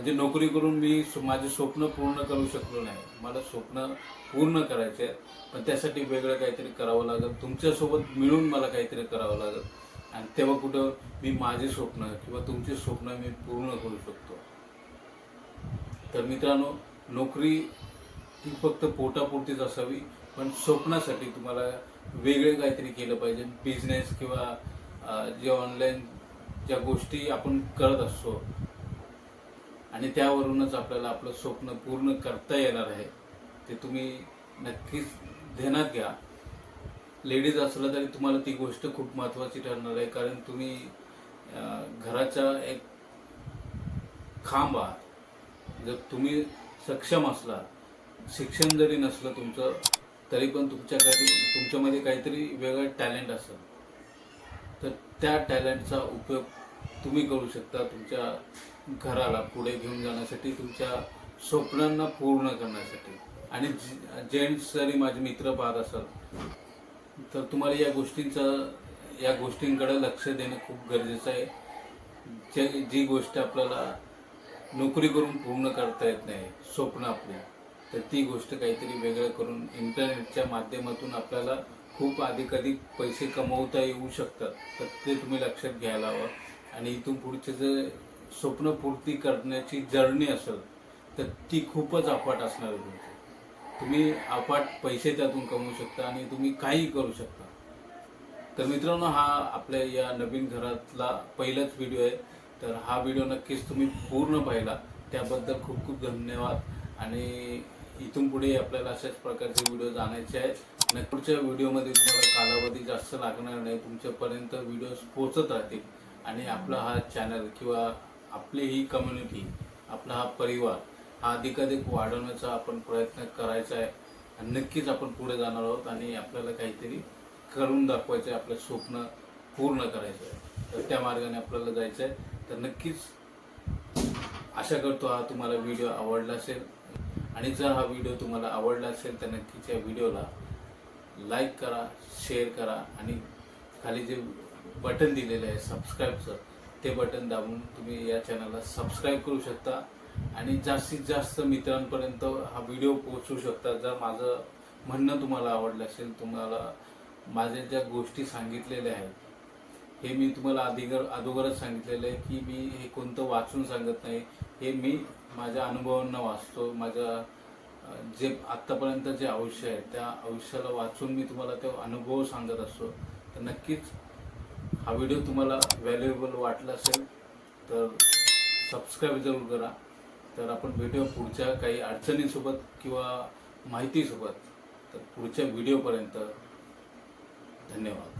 म्हणजे नोकरी करून मी माझे स्वप्न पूर्ण करू शकलो नाही. मला स्वप्न पूर्ण करायचे पण त्यासाठी वेगळं काहीतरी करावं लागेल. तुमच्यासोबत मिळून मला काहीतरी करावं लागेल. आणि तेव्हा कुठं मी माझे स्वप्न किंवा तुमचे स्वप्न मी पूर्ण करू शकतो. तर मित्रांनो नोकरी ही फक्त पोटापुरतीच असावी पण स्वप्नासाठी तुम्हाला वेगळे काहीतरी केलं पाहिजे. बिझनेस किंवा जे ऑनलाईन ज्या गोष्टी आपण करत असतो आणि त्यावरूनच आपल्याला आपलं स्वप्न पूर्ण करता येणार आहे. ते तुम्ही नक्कीच ध्यानात घ्या. लेडीज असलं तरी तुम्हाला ती गोष्ट खूप महत्त्वाची ठरणार आहे. कारण तुम्ही घराचा एक खांब आहात. जर तुम्ही सक्षम असला शिक्षण जरी नसलं तुमचं तरी पण तुमच्या काही तुमच्यामध्ये काहीतरी वेगळं टॅलेंट असेल. तर त्या टॅलेंटचा उपयोग तुम्ही करू शकता तुमच्या घराला पुढे घेऊन जाण्यासाठी तुमच्या स्वप्नांना पूर्ण करण्यासाठी. आणि जेंट्स जरी माझे मित्र पाहत असाल तर तुम्हाला या गोष्टींचा या गोष्टींकडे लक्ष देणं खूप गरजेचं आहे. जे जी गोष्ट आपल्याला नोकरी करून पूर्ण करता येत नाही स्वप्न आपले तर ती गोष्ट काहीतरी वेगळं करून इंटरनेटच्या माध्यमातून आपल्याला खूप अधिकाधिक पैसे कमवता येऊ शकतात. तर ते तुम्ही लक्षात घ्यायला हवं. आणि इथून पुढचे जे स्वप्नपूर्ती करण्याची जर्नी असेल तर ती खूपच अफाट असणार आहे तुमची. तुम्ही अफाट पैसे त्यातून कमवू शकता आणि तुम्ही काही करू शकता. तर मित्रांनो हा आपल्या या नवीन घरातला पहिलाच व्हिडिओ आहे. तर हा व्हिडिओ नक्कीच तुम्ही पूर्ण पाहिला. त्याबद्दल खूप खूप धन्यवाद. आणि इथून पुढे आपल्याला अशाच प्रकारचे व्हिडिओ जाण्याचे आहेत. आणि पुढच्या व्हिडिओमध्ये तुम्हाला कालावधी जास्त लागणार नाही. तुमच्यापर्यंत व्हिडिओ पोहोचत राहतील. आणि आपला हा चॅनल किंवा आपली ही कम्युनिटी आपला हा परिवार हा अधिकाधिक वाढवण्याचा आपण प्रयत्न करायचा आहे. आणि नक्कीच आपण पुढे जाणार आहोत आणि आपल्याला काहीतरी करून दाखवायचं आहे आपलं स्वप्न पूर्ण करायचं आहे. तर त्या मार्गाने आपल्याला जायचं आहे. तर नक्कीच आशा करतो हा तुम्हाला व्हिडिओ आवडला असेल. आणि जर हा व्हिडिओ तुम्हाला आवडला असेल तर नक्कीच या व्हिडिओला लाईक करा शेअर करा आणि खाली जे बटन दिलेलं आहे सबस्क्राईबचं ते बटन दाबून तुम्ही या चॅनलला सबस्क्राईब करू शकता. आणि जास्तीत जास्त मित्रांपर्यंत हा व्हिडिओ पोहोचू शकता. जर माझं म्हणणं तुम्हाला आवडलं असेल तुम्हाला माझ्या ज्या गोष्टी सांगितलेल्या आहेत हे मी तुम्हाला अधिगर अगोदरच सांगितलेलं आहे की मी हे कोणतं वाचून सांगत नाही हे मी माझ्या अनुभवांना वाचतो. माझ्या जे आत्तापर्यंत जे आयुष्य आहे त्या आयुष्याला वाचून मी तुम्हाला तो अनुभव सांगत असतो. तर नक्कीच हा व्हिडिओ तुम्हाला व्हॅल्युएबल वाटला असेल तर सबस्क्राईब जरूर करा. तर आपण भेटूया पुढच्या काही अडचणीसोबत किंवा माहितीसोबत. तर पुढच्या व्हिडिओपर्यंत धन्यवाद.